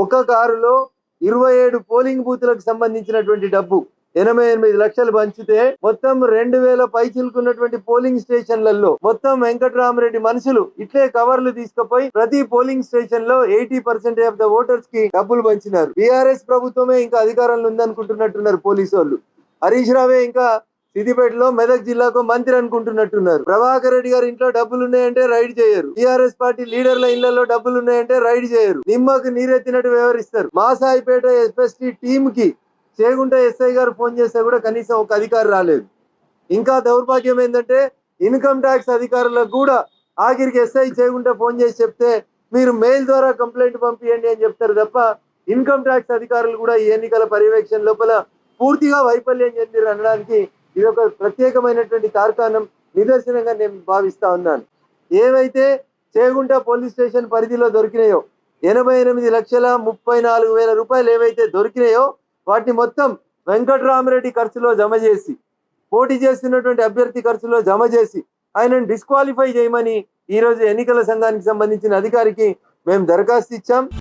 ఒక కారులో ఇరవై ఏడు పోలింగ్ బూత్లకు సంబంధించినటువంటి డబ్బు ఎనభై ఎనిమిది లక్షలు పంచితే మొత్తం రెండు వేల పైచిలుకున్నటువంటి పోలింగ్ స్టేషన్లలో మొత్తం వెంకటరామరెడ్డి మనుషులు ఇట్లే కవర్లు తీసుకుపోయి ప్రతి పోలింగ్ స్టేషన్లో ఎయిటీ పర్సెంట్ ఆఫ్ ద ఓటర్స్కి డబ్బులు పంచినారు. బీఆర్ఎస్ ప్రభుత్వమే ఇంకా అధికారంలో ఉందనుకుంటున్నట్టున్నారు పోలీసు వాళ్ళు. హరీష్ రావే ఇంకా సిద్దిపేటలో మెదక్ జిల్లాకు మంత్రి అనుకుంటున్నట్టున్నారు. ప్రభాకర్ రెడ్డి గారి ఇంట్లో డబ్బులు ఉన్నాయంటే రైడ్ చేయరు. టిఆర్ఎస్ పార్టీ లీడర్ల ఇళ్ళలో డబ్బులు ఉన్నాయంటే రైడ్ చేయరు. నిమ్మకు నీరెత్తినట్టు వ్యవహరిస్తారు. మాసాయిపేట ఎస్ఎస్టీ టీమ్కి చేగుంట ఎస్ఐ గారు ఫోన్ చేస్తే కూడా కనీసం ఒక అధికారి రాలేదు. ఇంకా దౌర్భాగ్యం ఏంటంటే ఇన్కమ్ ట్యాక్స్ అధికారులకు కూడా ఆఖరికి ఎస్ఐ చేగుంట ఫోన్ చేసి చెప్తే మీరు మెయిల్ ద్వారా కంప్లైంట్ పంపియండి అని చెప్తారు తప్ప ఇన్కమ్ ట్యాక్స్ అధికారులు కూడా ఈ ఎన్నికల పర్యవేక్షణ లోపల పూర్తిగా వైఫల్యం చెందిరు అనడానికి ఇది ఒక ప్రత్యేకమైనటువంటి కార్ఖానం నిదర్శనంగా నేను భావిస్తా ఉన్నాను. ఏవైతే చేగుంట పోలీస్ స్టేషన్ పరిధిలో దొరికినాయో ఎనభై ఎనిమిది లక్షల ముప్పై నాలుగు వేల రూపాయలు ఏవైతే దొరికినాయో వాటిని మొత్తం వెంకటరామరెడ్డి ఖర్చులో జమ చేసి పోటీ చేస్తున్నటువంటి అభ్యర్థి ఖర్చులో జమ చేసి ఆయనను డిస్క్వాలిఫై చేయమని ఈరోజు ఎన్నికల సంఘానికి సంబంధించిన అధికారికి మేము దరఖాస్తు ఇచ్చాం.